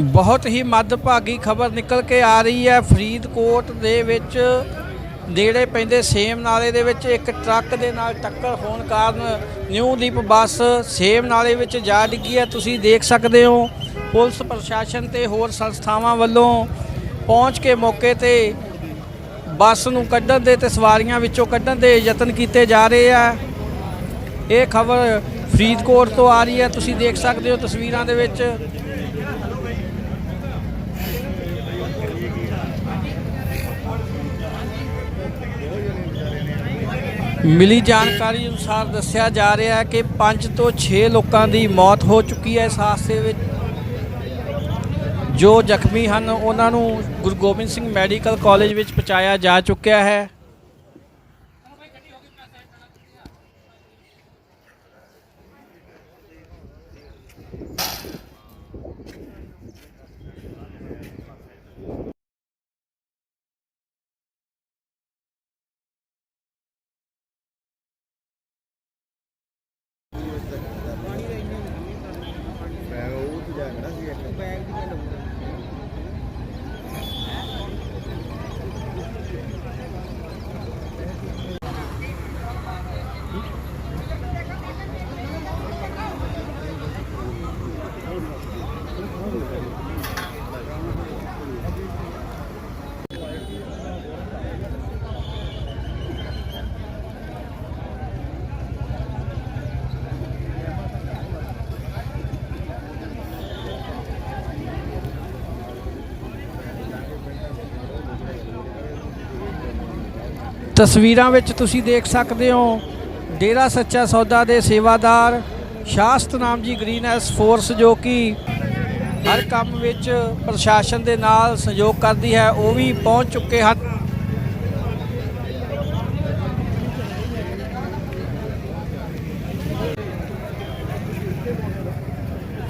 ਬਹੁਤ ਹੀ ਮੱਦਭਾਗੀ ਖਬਰ ਨਿਕਲ ਕੇ ਆ ਰਹੀ ਹੈ। ਫਰੀਦਕੋਟ ਦੇ ਵਿੱਚ ਨੇੜੇ ਪੈਂਦੇ ਸੇਮ ਨਾਲੇ ਦੇ ਵਿੱਚ ਇੱਕ ਟਰੱਕ ਦੇ ਨਾਲ ਟੱਕਰ ਹੋਣ ਕਾਰਨ ਨਿਊ ਦੀਪ ਬੱਸ ਸੇਮ ਨਾਲੇ ਵਿੱਚ ਜਾ ਡਿੱਗੀ ਹੈ। ਤੁਸੀਂ ਦੇਖ ਸਕਦੇ ਹੋ, ਪੁਲਿਸ ਪ੍ਰਸ਼ਾਸਨ ਤੇ ਹੋਰ ਸੰਸਥਾਵਾਂ ਵੱਲੋਂ ਪਹੁੰਚ ਕੇ ਮੌਕੇ ਤੇ ਬੱਸ ਨੂੰ ਕੱਢਣ ਦੇ ਤੇ ਸਵਾਰੀਆਂ ਵਿੱਚੋਂ ਕੱਢਣ ਦੇ ਯਤਨ ਕੀਤੇ ਜਾ ਰਹੇ ਆ। ਇਹ ਖਬਰ ਫਰੀਦਕੋਟ ਤੋਂ ਆ ਰਹੀ ਹੈ। ਤੁਸੀਂ ਦੇਖ ਸਕਦੇ ਹੋ ਤਸਵੀਰਾਂ ਦੇ ਵਿੱਚ ਮਿਲੀ ਜਾਣਕਾਰੀ ਅਨੁਸਾਰ ਦੱਸਿਆ ਜਾ ਰਿਹਾ ਹੈ ਕਿ 5 ਤੋਂ 6 ਲੋਕਾਂ ਦੀ ਮੌਤ ਹੋ ਚੁੱਕੀ ਹੈ ਇਸ ਹਾਦਸੇ ਵਿੱਚ। ਜੋ ਜ਼ਖਮੀ ਹਨ, ਉਹਨਾਂ ਨੂੰ ਗੁਰੂ ਗੋਬਿੰਦ ਸਿੰਘ ਮੈਡੀਕਲ ਕਾਲਜ ਵਿੱਚ ਪਹੁੰਚਾਇਆ ਜਾ ਚੁੱਕਿਆ ਹੈ। ਤਸਵੀਰਾਂ ਵਿੱਚ ਤੁਸੀਂ ਦੇਖ ਸਕਦੇ ਹੋ ਡੇਰਾ ਸੱਚਾ ਸੌਦਾ ਦੇ ਸੇਵਾਦਾਰ ਸ਼ਾਸਤ ਨਾਮ ਜੀ ਗ੍ਰੀਨੈਸ ਫੋਰਸ ਜੋ ਕਿ ਹਰ ਕੰਮ ਵਿੱਚ ਪ੍ਰਸ਼ਾਸਨ ਦੇ ਨਾਲ ਸਹਿਯੋਗ ਕਰਦੀ ਹੈ, ਉਹ ਵੀ ਪਹੁੰਚ ਚੁੱਕੇ ਹਨ।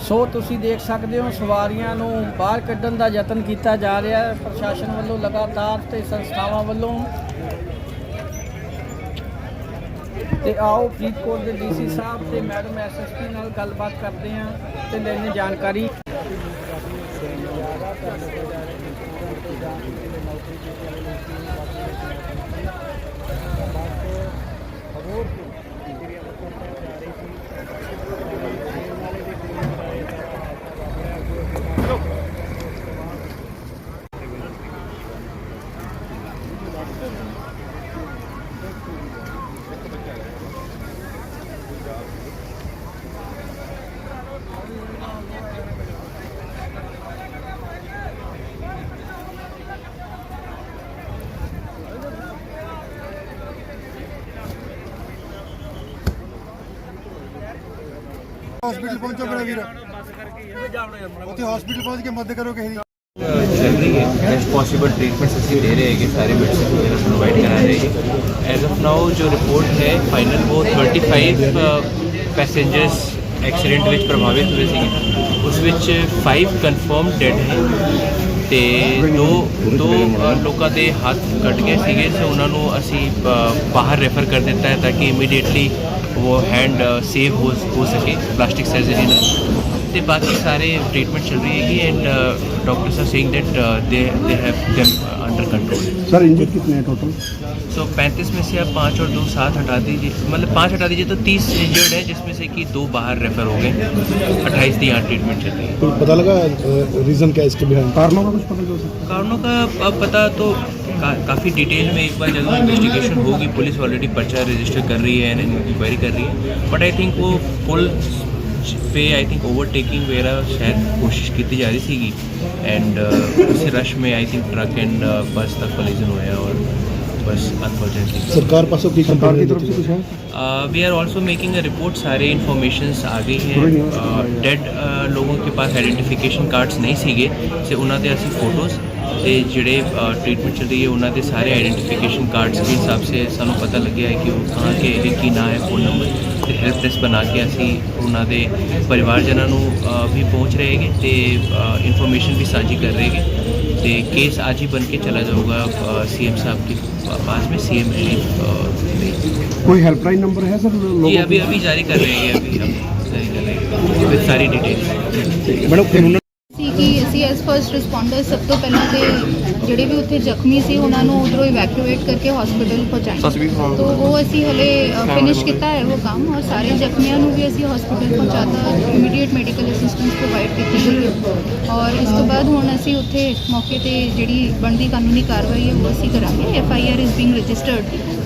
ਸੋ ਤੁਸੀਂ ਦੇਖ ਸਕਦੇ ਹੋ ਸਵਾਰੀਆਂ ਨੂੰ ਬਾਹਰ ਕੱਢਣ ਦਾ ਯਤਨ ਕੀਤਾ ਜਾ ਰਿਹਾ ਹੈ। ਪ੍ਰਸ਼ਾਸਨ ਵੱਲੋਂ ਲਗਾਤਾਰ ਤੇ ਸੰਸਥਾਵਾਂ ਵੱਲੋਂ ਤੇ ਆਓ ਫਰੀਦਕੋਟ ਦੇ ਡੀਸੀ ਸਾਹਿਬ ਤੇ ਮੈਡਮ ਐਸਐਸਪੀ ਨਾਲ ਗੱਲਬਾਤ ਕਰਦੇ ਹਾਂ ਤੇ ਲੈਣੇ ਜਾਣਕਾਰੀ। ਹਸਪੀਟਲ ਪਹੁੰਚੋ ਮੇਰਾ ਵੀਰ। ਉੱਥੇ ਹਸਪੀਟਲ ਪਹੁੰਚ ਕੇ ਮਦਦ ਕਰੋ ਕਿਸੇ ਦੀ। ਚੱਲ ਰਹੀ ਹੈ ਬੈਸਟ ਪੋਸੀਬਲ ਟ੍ਰੀਟਮੈਂਟਸ ਅਸੀਂ ਦੇ ਰਹੇ ਹੈਗੇ, ਸਾਰੇ ਮੈਡੀਸਿਨ ਵਗੈरह ਪ੍ਰੋਵਾਈਡ ਕਰਾ ਰਹੇ ਹੈਗੇ ਐਜ਼ ਆਫ ਨਾਓ ਜੋ ਰਿਪੋਰਟ ਹੈ ਫਾਈਨਲ ਉਹ 35 ਪੈਸੇਂਜਰਸ ਐਕਸੀਡੈਂਟ ਵਿੱਚ ਪ੍ਰਭਾਵਿਤ ਹੋਏ ਸੀਗੇ। ਉਸ ਵਿੱਚ 5 ਕਨਫਰਮ ਡੈਡ ਹੈ ਤੇ ਦੋ ਦੋ ਲੋਕਾਂ ਦੇ ਹੱਥ ਕੱਟ ਗਏ ਸੀਗੇ। ਸੋ ਉਹਨਾਂ ਨੂੰ ਅਸੀਂ ਬਾਹਰ ਰੈਫਰ ਕਰ ਦਿੱਤਾ ਹੈ ਤਾਂ ਕਿ ਇਮੀਡੀਏਟਲੀ ਉਹ ਹੈਂਡ ਸੇਵ ਹੋ ਹੋ ਸਕੇ ਪਲਾਸਟਿਕ ਸਰਜਰੀ ਨਾਲ ਤੇ ਬਾਕੀ ਸਾਰੇ ट्रीटमेंट चल रही है and doctors are saying that they they have them under control sir injured कितने हैं सो 35 में से आप पाँच और दो सात हटा दीजिए। मतलब पाँच हटा दीजिए तो 30 इंजर्ड है जिसमें से कि दो बाहर रेफर हो गए। अट्ठाईस की यहाँ ट्रीटमेंट चल रही है। कोई पता लगा रीजन क्या है इसके बिहाइंड कारणों का कुछ पता चल कारणों का अब पता तो का, काफ़ी डिटेल में एक बार जब इन्वेस्टिगेशन होगी पुलिस ऑलरेडी पर्चा रजिस्टर कर रही है एंड इंक्वायरी कर रही है। बट आई थिंक वो पुल पे आई थिंक ओवरटेकिंग वगैरह शायद कोशिश की जा रही थी। एंड उसी रश में आई थिंक ट्रक एंड बस तक कोलिजन होया और बस अनफॉर्चुनेटली सरकार पासों की सरकार की तरफ से कुछ है we are also making a report सारे इन्फॉर्मेशन आ गई हैं ਡੈਡ ਲੋਗों के पास ਆਈਡੈਂਟੀਫਿਕੇਸ਼ਨ ਕਾਰਡਸ ਨਹੀਂ ਸੀਗੇ ਤੇ ਉਹਨਾਂ ਦੇ ਅਸੀਂ ਫੋਟੋਜ਼ ਤੇ ਜਿਹੜੇ ਟ੍ਰੀਟਮੈਂਟ ਚੱਲ ਰਹੀ ਹੈ ਉਹਨਾਂ ਦੇ ਸਾਰੇ ਆਈਡੈਂਟੀਫਿਕੇਸ਼ਨ ਕਾਰਡਸ ਦੇ ਹਿਸਾਬ ਸੇ ਸਾਨੂੰ ਪਤਾ ਲੱਗਿਆ ਹੈ ਕਿ ਉਹ ਕਹਾਂ ਕੇ ਇਹ ਕੀ ਨਾਂ ਹੈ ਫੋਨ ਨੰਬਰ ਤੇ ਹੈਲਪ ਡੈਸਕ ਬਣਾ ਕੇ ਅਸੀਂ ਉਹਨਾਂ ਦੇ ਪਰਿਵਾਰਜਨਾਂ ਨੂੰ ਅ, ਵੀ ਪਹੁੰਚ ਰਹੇ ਹੈਗੇ ਤੇ ਇਨਫੋਰਮੇਸ਼ਨ ਵੀ ਸਾਂਝੀ ਕਰ ਰਹੇ ਹੈਗੇ ਤੇ केस आज ही बन के चला जाऊगा सीएम साहब के पास में सीएम रिलीफ कोई हेल्पलाइन नंबर है सर जी अभी अभी जारी कर रहे हैं अभी हम जारी कर रहे हैं विद सारी डिटेल्स मैडम ਸੀ ਕਿ ਅਸੀਂ ਐਸ ਫਰਸਟ ਰਿਸਪੌਂਡਰ ਸਭ ਤੋਂ ਪਹਿਲਾਂ ਤੇ ਜਿਹੜੇ ਵੀ ਉੱਥੇ ਜ਼ਖਮੀ ਸੀ ਉਹਨਾਂ ਨੂੰ ਉਧਰੋਂ ਇਵੈਕੂਏਟ ਕਰਕੇ ਹਸਪੀਟਲ ਪਹੁੰਚਾਇਆ। ਤੋ ਉਹ ਅਸੀਂ ਹਲੇ ਫਿਨਿਸ਼ ਕੀਤਾ ਹੈ ਉਹ ਕੰਮ ਔਰ ਸਾਰੇ ਜ਼ਖਮੀਆਂ ਨੂੰ ਵੀ ਅਸੀਂ ਹਸਪੀਟਲ ਪਹੁੰਚਾਤਾ ਇਮੀਡੀਏਟ ਮੈਡੀਕਲ ਅਸਿਸਟੈਂਸ ਪ੍ਰੋਵਾਈਡ ਕੀਤੀ ਗਈ ਹੈ ਔਰ ਇਸ ਤੋਂ ਬਾਅਦ ਹੁਣ ਅਸੀਂ ਉੱਥੇ ਮੌਕੇ ਤੇ ਜਿਹੜੀ ਬਣਦੀ ਕਾਨੂੰਨੀ ਕਾਰਵਾਈ ਹੈ ਉਹ ਅਸੀਂ ਕਰਾਂਗੇ। F I R is being registered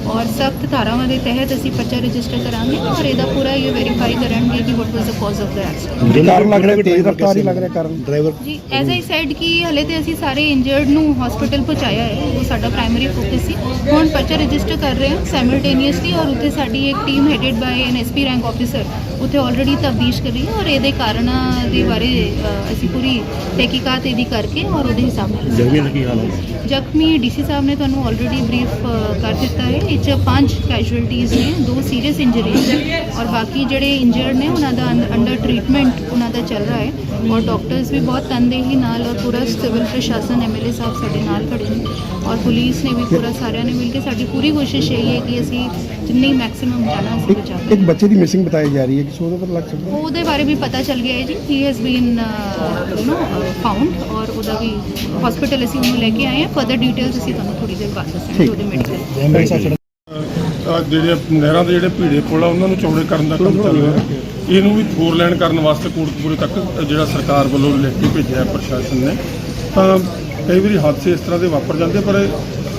ਔਰ ਸਖਤ ਧਾਰਾਵਾਂ ਦੇ ਤਹਿਤ ਅਸੀਂ ਪਰਚਾ ਰਜਿਸਟਰ ਕਰਾਂਗੇ ਔਰ ਇਹਦਾ ਪੂਰਾ ਇਹ ਵੈਰੀਫਾਈ ਕਰਾਂਗੇ ਕਿ what was the cause of the accident ਕਾਰਨ ਲੱਗ ਰਿਹਾ ਤੇਜ਼ ਰਫ਼ਤਾਰ ਹੀ ਲੱਗ ਰਿਹਾ ਕਾਰਨ? ਡਰਾਈਵਰ ਜੀ ਐਜ਼ ਆਈ ਸੈਡ ਕਿ ਹਲੇ ਤੇ ਅਸੀਂ ਸਾਰੇ ਇੰਜਰਡ ਨੂੰ ਹਸਪੀਟਲ ਪਹੁੰਚਾਇਆ ਹੈ ਉਹ ਸਾਡਾ ਪ੍ਰਾਇਮਰੀ ਫੋਕਸ ਸੀ। ਹੁਣ ਪਰਚਾ ਰਜਿਸਟਰ ਕਰ ਰਹੇ ਹਾਂ ਸਾਈਮਲਟੇਨੀਅਸਲੀ ਔਰ ਉੱਥੇ ਸਾਡੀ ਇੱਕ team headed by an SP rank officer ਉੱਥੇ ਆਲਰੇਡੀ ਤਬਦੀਸ਼ ਕਰ ਰਹੀ ਹੈ ਔਰ ਇਹਦੇ ਕਾਰਨਾਂ ਦੇ ਬਾਰੇ ਅ, ਅਸੀਂ ਪੂਰੀ ਤਹਿਕੀਕਾਤ ਇਹਦੀ ਕਰਕੇ ਔਰ ਉਹਦੇ ਹਿਸਾਬ ਨਾਲ ਜ਼ਖਮੀਆਂ ਦਾ ਕੀ ਹਾਲ ਹੈ? ਜ਼ਖਮੀ ਡੀਸੀ ਸਾਹਿਬ ਨੇ ਤੁਹਾਨੂੰ ਆਲਰੇਡੀ ਬਰੀਫ ਕਰ ਦਿੱਤਾ ਹੈ। ਇਹ 'ਚ ਪੰਜ ਕੈਜੁਅਲਟੀਜ਼ ਨੇ ਦੋ ਸੀਰੀਅਸ ਇੰਜਰੀਜ਼ ਔਰ ਬਾਕੀ ਜਿਹੜੇ ਇੰਜਰਡ ਨੇ ਉਹਨਾਂ ਦਾ ਅੰਡਰ ਟ੍ਰੀਟਮੈਂਟ ਉਹਨਾਂ ਦਾ ਚੱਲ ਰਿਹਾ ਹੈ ਔਰ ਡਾਕਟਰਸ ਵੀ ਬਹੁਤ ਤਨਦੇਹੀ ਨਾਲ ਔਰ ਪੂਰਾ ਸਿਵਲ ਪ੍ਰਸ਼ਾਸਨ ਐਮਐਲਏ ਸਾਹਿਬ ਸਾਡੇ ਨਾਲ ਖੜੇ ਨੇ ਔਰ ਪੁਲਿਸ ਨੇ ਵੀ ਪੂਰਾ ਸਾਰਿਆਂ ਨੇ ਮਿਲ ਕੇ ਸਾਡੀ ਪੂਰੀ ਕੋਸ਼ਿਸ਼ ਇਹ ਹੈ ਕਿ ਅਸੀਂ ਜਿੰਨੀ ਮੈਕਸਿਮਮ ਜਾਣਾ ਅਸੀਂ ਬਚਾ ਇੱਕ ਬੱਚੇ ਦੀ ਮਿਸਿੰਗ ਬਤਾਈ ਜਾ ਰਹੀ ਹੈ ਕਿ ਉਹਦਾ ਪਤਾ ਲੱਗ ਸਕਦਾ ਉਹਦੇ ਬਾਰੇ ਵੀ ਪਤਾ ਚੱਲ ਗਿਆ ਹੈ ਜੀ। He has been you know found ਔਰ ਉਹਦਾ ਵੀ ਹਸਪੀਟਲ ਅਸੀਂ ਉਹਨੂੰ ਲੈ ਕੇ ਆਏ ਹਾਂ। ਫਰਦਰ ਡਿਟੇਲਸ ਅਸੀਂ ਤੁਹਾਨੂੰ ਥੋੜੀ ਦੇਰ ਬਾਅਦ ਦੱਸਾਂਗੇ ਉਹਦੇ ਮੈਡੀਕਲ ਆ ਜਿਹੜੇ ਨਹਿਰਾਂ ਦੇ ਜਿਹੜੇ ਭੀੜੇ ਪੁਲ ਆ ਉਹਨਾਂ ਨੂੰ ਚੌੜੇ ਕਰਨ ਦਾ ਕੰਮ ਚੱਲ ਰਿਹਾ। ਇਹਨੂੰ ਵੀ ਫੋਰ ਲਾਈਨ ਕਰਨ ਵਾਸਤੇ ਕੋਟਕਪੂਰੇ ਤੱਕ ਜਿਹੜਾ ਸਰਕਾਰ ਵੱਲੋਂ ਲਿਖ ਕੇ ਭੇਜਿਆ ਹੈ ਪ੍ਰਸ਼ਾਸਨ ਨੇ। ਤਾਂ ਕਈ ਵਾਰੀ ਹਾਦਸੇ ਇਸ ਤਰ੍ਹਾਂ ਦੇ ਵਾਪਰ ਜਾਂਦੇ ਪਰ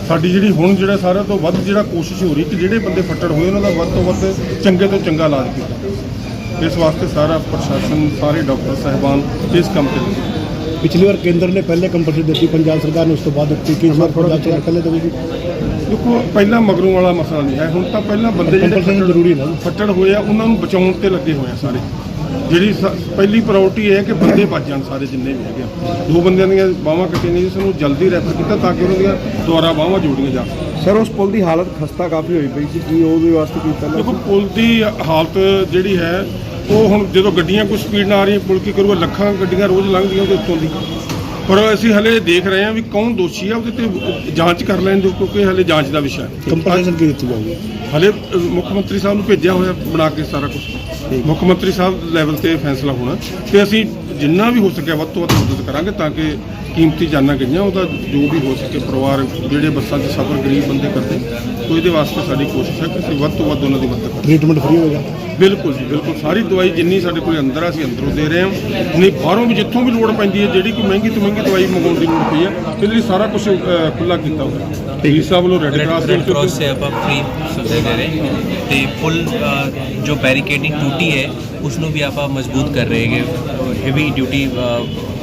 ਸਾਡੀ ਜਿਹੜੀ ਹੁਣ ਜਿਹੜਾ ਸਾਰਿਆਂ ਤੋਂ ਵੱਧ ਜਿਹੜਾ ਕੋਸ਼ਿਸ਼ ਹੋ ਰਹੀ ਕਿ ਜਿਹੜੇ ਬੰਦੇ ਫੱਟੜ ਹੋਏ ਉਹਨਾਂ ਦਾ ਵੱਧ ਤੋਂ ਵੱਧ ਚੰਗੇ ਤੋਂ ਚੰਗਾ ਇਲਾਜ ਕੀਤਾ। ਇਸ ਵਾਸਤੇ ਸਾਰਾ ਪ੍ਰਸ਼ਾਸਨ ਸਾਰੇ ਡਾਕਟਰ ਸਾਹਿਬਾਨ ਇਸ ਕੰਮ ਤੇ ਲੱਗੇ ਪਿਛਲੀ ਵਾਰ ਕੇਂਦਰ ਨੇ ਪਹਿਲੇ ਕੰਪਲਸਰੀ ਦਿੱਤੀ ਪੰਜਾਬ ਸਰਕਾਰ ਨੇ ਉਸ ਤੋਂ ਬਾਅਦ ਦਿੱਤੀ ਕਿ ਇਸ ਵਾਰ ਥੋੜਾ ਜਿਹਾ ਪਹਿਲੇ ਦੇਵੇਗੀ ਦੇਖੋ ਪਹਿਲਾਂ ਮਗਰੋਂ ਵਾਲਾ ਮਸਲਾ ਨਹੀਂ ਹੈ ਹੁਣ ਤਾਂ ਪਹਿਲਾਂ ਬੰਦੇ ਜਿਹੜੇ ਜ਼ਰੂਰੀ ਨਾ। ਫੱਟੜ ਹੋਏ ਆ ਉਹਨਾਂ ਨੂੰ ਬਚਾਉਣ ਤੇ ਲੱਗੇ ਹੋਏ ਆ ਸਾਰੇ ਜਿਹੜੀ ਸ- ਪਹਿਲੀ ਪ੍ਰਾਇੋਰਟੀ ਇਹ ਹੈ ਕਿ ਬੰਦੇ ਬਚ ਜਾਣ ਸਾਰੇ ਜਿੰਨੇ ਵੀ ਹੈਗੇ ਆ। ਦੋ ਬੰਦਿਆਂ ਦੀਆਂ ਬਾਹਾਂ ਕੱਟੀਆਂ ਨੇ ਜਿਸ ਨੂੰ ਜਲਦੀ ਰੈਫਰ ਕੀਤਾ ਤਾਂ ਕਿ ਉਹਨਾਂ ਦੀਆਂ ਦੁਆਰਾ ਬਾਹਾਂ ਜੋੜੀਆਂ ਜਾ ਸਕਣ ਸਰ ਉਸ ਪੁਲ ਦੀ ਹਾਲਤ ਖਸਤਾ ਕਾਫੀ ਹੋਈ ਪਈ ਸੀ ਕੀ ਉਹਦੇ ਵਾਸਤੇ ਕੀ ਪਹਿਲਾਂ ਦੇਖੋ ਪੁਲ ਦੀ ਹਾਲਤ ਜਿਹੜੀ ਹੈ ਉਹ ਹੁਣ ਜਦੋਂ ਗੱਡੀਆਂ ਕੋਈ ਸਪੀਡ ਨਾਲ ਆ ਰਹੀਆਂ ਪੁਲ ਕੀ ਕਰੂਗਾ? ਲੱਖਾਂ ਗੱਡੀਆਂ ਰੋਜ਼ ਲੰਘਦੀਆਂ ਉਹਦੇ ਉੱਤੋਂ ਦੀ। ਪਰ ਅਸੀਂ ਹਲੇ ਦੇਖ ਰਹੇ ਹਾਂ ਵੀ ਕੌਣ ਦੋਸ਼ੀ ਆ ਉਹਦੇ ਤੇ ਜਾਂਚ ਕਰ ਲੈਣ ਦਿਓ ਕਿਉਂਕਿ ਹਲੇ ਜਾਂਚ ਦਾ ਵਿਸ਼ਾ ਹੈ। ਕੰਪਲਸਨ ਕੀ ਦਿੱਤੀ ਜਾਊਗੀ? ਹਲੇ ਮੁੱਖ ਮੰਤਰੀ ਸਾਹਿਬ ਨੂੰ ਭੇਜਿਆ ਹੋਇਆ ਬਣਾ ਕੇ ਸਾਰਾ ਕੁਝ ਮੁੱਖ ਮੰਤਰੀ ਸਾਹਿਬ ਲੈਵਲ ਤੇ ਫੈਸਲਾ ਹੋਣਾ ਤੇ ਅਸੀਂ ਜਿੰਨਾ ਵੀ ਹੋ ਸਕਿਆ ਵੱਧ ਤੋਂ ਵੱਧ ਮਦਦ ਕਰਾਂਗੇ ਤਾਂ ਕਿ ਕੀਮਤੀ ਜਾਨਾਂ ਗਈਆਂ ਉਹਦਾ ਜੋ ਵੀ ਹੋ ਸਕੇ ਪਰਿਵਾਰ ਜਿਹੜੇ ਬੱਸਾਂ 'ਚ ਸਫ਼ਰ ਗਰੀਬ ਬੰਦੇ ਕਰਦੇ ਕੋਈ ਦੇ ਵਾਸਤੇ ਸਾਡੀ ਕੋਸ਼ਿਸ਼ ਹੈ ਕਿ ਅਸੀਂ ਵੱਧ ਤੋਂ ਵੱਧ ਉਹਨਾਂ ਦੀ ਮਦਦ ਕਰੀਏ। ਟ੍ਰੀਟਮੈਂਟ ਫ੍ਰੀ ਹੋਏਗਾ? ਬਿਲਕੁਲ ਜੀ ਬਿਲਕੁਲ। ਸਾਰੀ ਦਵਾਈ ਜਿੰਨੀ ਸਾਡੇ ਕੋਲ ਅੰਦਰ ਆ ਅਸੀਂ ਅੰਦਰੋਂ ਦੇ ਰਹੇ ਹਾਂ। ਨਹੀਂ ਬਾਹਰੋਂ ਵੀ ਜਿੱਥੋਂ ਵੀ ਲੋੜ ਪੈਂਦੀ ਹੈ ਜਿਹੜੀ ਕੋਈ ਮਹਿੰਗੀ ਤੋਂ ਮਹਿੰਗੀ ਦਵਾਈ ਮੰਗਾਉਣ ਦੀ ਲੋੜ ਪਈ ਹੈ ਇਹਦੇ ਲਈ ਸਾਰਾ ਕੁਝ ਖੁੱਲ੍ਹਾ ਕੀਤਾ ਹੋਇਆ ਜੀ ਸਾਹਿਬ ਵੱਲੋਂ ਰੈੱਡ ਕਰਾਸ ਦੇ ਵਿੱਚ ਆਪਾਂ ਫ੍ਰੀ ਸੁਵਿਧਾ ਦੇ ਰਹੇ ਤੇ ਫੁੱਲ ਜੋ ਬੈਰੀਕੇਡਿੰਗ ਟੂਟ ਹੈ ਉਸ ਨੂੰ ਵੀ ਆਪਾਂ ਮਜ਼ਬੂਤ ਕਰ ਰਹੇ ਹੈਗੇ ਹੈਵੀ ਡਿਊਟੀ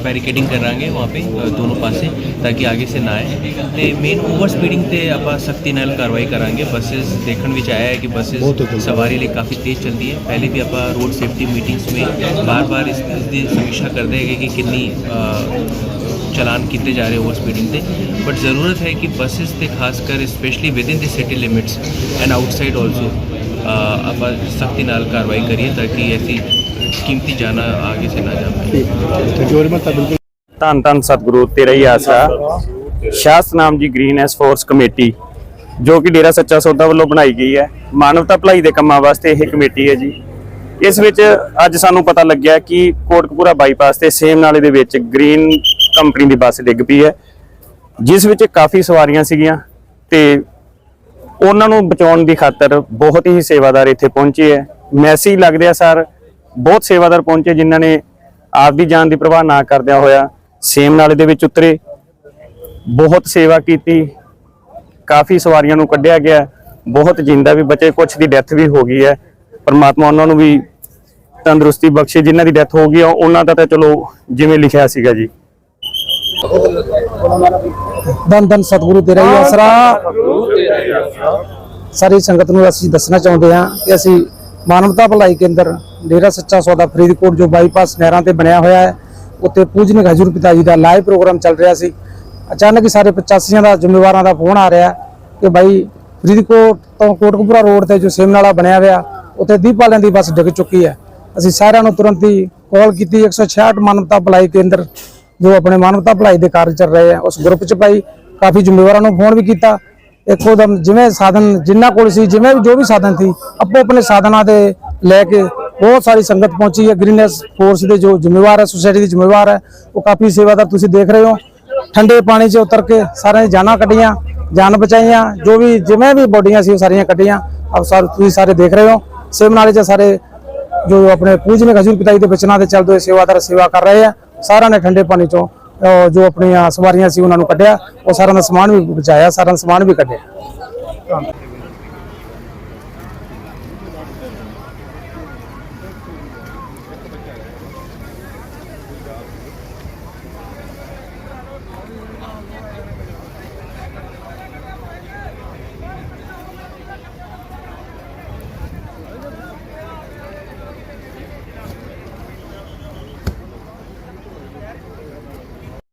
ਬੈਰੀਕੇਡਿੰਗ ਕਰਾਂਗੇ ਵਹਾਂ पे ਅ, ਦੋਨੋਂ ਪਾਸੇ ਤਾਂ ਕਿ ਅੱਗੇ ਸੇ ਨਾ ਆਏ ਤੇ ਮੇਨ ਓਵਰ ਸਪੀਡਿੰਗ ਤੇ ਆਪਾਂ ਸਖਤੀ ਨਾਲ ਕਾਰਵਾਈ ਕਰਾਂਗੇ ਬੱਸਸ ਦੇਖਣ ਵਿੱਚ ਆਇਆ ਹੈ ਕਿ ਬੱਸਸ ਬਹੁਤ ਤੇਜ਼ ਸਵਾਰੀ ਲਈ ਕਾਫੀ ਤੇਜ਼ ਚੱਲਦੀ ਹੈ ਪਹਿਲੇ ਵੀ ਆਪਾਂ ਰੋਡ ਸੇਫਟੀ ਮੀਟਿੰਗਸ ਵਿੱਚ ਬਾਰ-ਬਾਰ ਇਸ ਇਸ ਦੀ ਸਮੀਖਿਆ ਕਰਦੇ ਹੈਗੇ ਕਿ ਕਿੰਨੀ ਅ, ਚਲਾਨ ਕੀਤੇ ਜਾ ਰਹੇ ਓਵਰ ਸਪੀਡਿੰਗ ਤੇ ਬਟ ਜ਼ਰੂਰਤ ਹੈ ਕਿ ਬੱਸਸ ਤੇ ਖਾਸ ਕਰ specially within the city limits and outside also ਆਪਾਂ ਸਖਤੀ ਨਾਲ ਕਾਰਵਾਈ ਕਰੀਏ ਤਾਂ ਕਿ ਐਸੀ ਕੀਮਤੀ ਜਾਨਾਂ ਆਗੇ ਸੇ ਨਾ ਜਾ ਪਾਏ। ਧੰਨ ਧੰਨ ਸਤਿਗੁਰੂ ਤੇਰਾ ਹੀ ਆਸਰਾ। ਸ਼ਾਸਤ ਨਾਮ ਜੀ ਗ੍ਰੀਨ ਐਸ ਫੋਰਸ ਕਮੇਟੀ ਜੋ ਕਿ ਡੇਰਾ ਸੱਚਾ ਸੌਦਾ ਵੱਲੋਂ ਬਣਾਈ ਗਈ ਹੈ। ਮਾਨਵਤਾ ਭਲਾਈ ਦੇ ਕੰਮਾਂ ਵਾਸਤੇ ਇਹ ਕਮੇਟੀ ਹੈ ਜੀ। ਇਸ ਵਿੱਚ ਅੱਜ ਸਾਨੂੰ ਪਤਾ ਲੱਗਿਆ ਕਿ ਕੋਟਕਪੂਰਾ ਬਾਈਪਾਸ ਤੇ ਸੇਮ ਨਾਲੇ ਦੇ ਵਿੱਚ ਗ੍ਰੀਨ ਕੰਪਨੀ ਦੀ ਬੱਸ ਡਿੱਗ ਪਈ ਹੈ ਜਿਸ ਵਿੱਚ ਕਾਫੀ ਸਵਾਰੀਆਂ ਸੀਗੀਆਂ ਤੇ ਉਹਨਾਂ ਨੂੰ ਬਚਾਉਣ ਦੀ ਖਾਤਰ ਬਹੁਤ ਹੀ ਸੇਵਾਦਾਰ ਇੱਥੇ ਪਹੁੰਚੇ ਹੈ। ਮੈਸੀ ਲੱਗਦੇ ਆ ਸਰ, ਬਹੁਤ ਸੇਵਾਦਾਰ ਪਹੁੰਚੇ ਜਿਨ੍ਹਾਂ ਨੇ ਆਪ ਦੀ ਜਾਨ ਦੀ ਪਰਵਾਹ ਨਾ ਕਰਦਿਆਂ ਹੋਇਆ ਸੇਮ ਨਾਲੇ ਦੇ ਵਿੱਚ ਉਤਰੇ। ਬਹੁਤ ਸੇਵਾ ਕੀਤੀ, ਕਾਫੀ ਸਵਾਰੀਆਂ ਨੂੰ ਕੱਢਿਆ ਗਿਆ। ਬਹੁਤ ਜਿੰਦਾ ਵੀ ਬਚੇ ਕੁਝ ਦੀ ਡੈਥ ਵੀ ਹੋ ਗਈ ਹੈ। ਪਰਮਾਤਮਾ ਉਹਨਾਂ ਨੂੰ ਵੀ ਤੰਦਰੁਸਤੀ ਬਖਸ਼ੇ, ਜਿਨ੍ਹਾਂ ਦੀ ਡੈਥ ਹੋ ਗਈ ਆ, ਉਹਨਾਂ ਦਾ ਤਾਂ ਚਲੋ ਜਿਵੇਂ ਲਿਖਿਆ ਸੀਗਾ ਜੀ। ਧੰਨ ਧੰਨ ਸਤਿਗੁਰੂ ਤੇਰਾ ਹੀ ਆਸਰਾ। ਸਾਰੀ ਸੰਗਤ ਨੂੰ ਅਸੀਂ ਦੱਸਣਾ ਚਾਹੁੰਦੇ ਹਾਂ ਕਿ ਅਸੀਂ ਮਾਨਵਤਾ ਭਲਾਈ ਕੇਂਦਰ ਡੇਰਾ ਸੱਚਾ ਸੌਦਾ ਫਰੀਦਕੋਟ ਜੋ ਬਾਈਪਾਸ ਨਹਿਰਾਂ ਤੇ ਬਣਿਆ ਹੋਇਆ ਹੈ ਉੱਤੇ ਪੂਜਨਿਕ ਹਜੂਰ ਪਿਤਾ ਜੀ ਦਾ ਲਾਈਵ ਪ੍ਰੋਗਰਾਮ ਚੱਲ ਰਿਹਾ ਸੀ। ਅਚਾਨਕ ਹੀ ਸਾਰੇ 85 ਦਾ ਜ਼ਿੰਮੇਵਾਰਾਂ ਦਾ ਫੋਨ ਆ ਰਿਹਾ ਕਿ ਭਾਈ ਫਰੀਦਕੋਟ ਤੋਂ ਕੋਟਕਪੂਰਾ ਰੋਡ ਤੇ ਜੋ ਸੇਮਨਾਲਾ ਬਣਿਆ ਹੋਇਆ ਉੱਥੇ ਦੀਪ ਵਾਲਿਆਂ ਦੀ ਬੱਸ ਡਿੱਗ ਚੁੱਕੀ ਹੈ। ਅਸੀਂ ਸਾਰਿਆਂ ਨੂੰ ਤੁਰੰਤ ਹੀ ਕਾਲ ਕੀਤੀ 166 ਮਾਨਵਤਾ ਭਲਾਈ ਕੇਂਦਰ ਜੋ ਆਪਣੇ ਮਾਨਵਤਾ ਭਲਾਈ ਦੇ ਕਾਰਜ ਚੱਲ ਰਹੇ ਆ, ਉਸ ਗਰੁੱਪ ਚ ਭਾਈ ਕਾਫੀ ਜ਼ਿੰਮੇਵਾਰਾਂ ਨੂੰ ਫੋਨ ਵੀ ਕੀਤਾ। ਇੱਕੋ ਦਮ ਜਿਵੇਂ ਸਾਧਨ ਜਿੰਨਾ ਕੋਲ ਸੀ, ਜਿਵੇਂ ਵੀ ਜੋ ਵੀ ਸਾਧਨ ਸੀ, ਆਪੋ ਆਪਣੇ ਸਾਧਨਾਂ ਦੇ ਲੈ ਕੇ ਬਹੁਤ ਸਾਰੀ ਸੰਗਤ ਪਹੁੰਚੀ ਹੈ। ਗ੍ਰੀਨੈਸ ਫੋਰਸ ਦੇ ਜੋ ਜ਼ਿੰਮੇਵਾਰ ਹੈ ਸੁਸਾਇਟੀ ਦੇ ਜ਼ਿੰਮੇਵਾਰ ਹੈ, ਉਹ ਕਾਫੀ ਸੇਵਾਦਾਰ ਤੁਸੀਂ ਦੇਖ ਰਹੇ ਹੋ। ਠੰਡੇ ਪਾਣੀ 'ਚ ਉਤਰ ਕੇ ਸਾਰਿਆਂ ਨੇ ਜਾਨਾਂ ਕੱਢੀਆਂ, ਜਾਨ ਬਚਾਈਆਂ, ਜੋ ਵੀ ਜਿਵੇਂ ਵੀ ਬੋਡੀਆਂ ਸੀ ਉਹ ਸਾਰੀਆਂ ਕੱਢੀਆਂ। ਆਪ ਸਾਰੇ ਤੁਸੀਂ ਸਾਰੇ ਦੇਖ ਰਹੇ ਹੋ। ਸੇਵਨਾਲੇ 'ਚ ਸਾਰੇ ਜੋ ਆਪਣੇ ਪੂਜਨੀਕ ਹਜੂਰ ਪਿਤਾ ਜੀ ਦੇ ਬਚਨਾਂ ਦੇ ਚੱਲਦੇ ਹੋਏ ਸੇਵਾਦਾਰ ਸੇਵਾ ਕਰ ਰਹੇ ਆ। ਸਾਰਿਆਂ ਨੇ ਠੰਡੇ ਪਾਣੀ 'ਚੋਂ ਜੋ ਆਪਣੀਆਂ ਸਵਾਰੀਆਂ ਸੀ ਉਹਨਾਂ ਨੂੰ ਕੱਢਿਆ, ਉਹ ਸਾਰਿਆਂ ਦਾ ਸਮਾਨ ਵੀ ਬਚਾਇਆ, ਸਾਰਿਆਂ ਦਾ ਸਮਾਨ ਵੀ ਕੱਢਿਆ।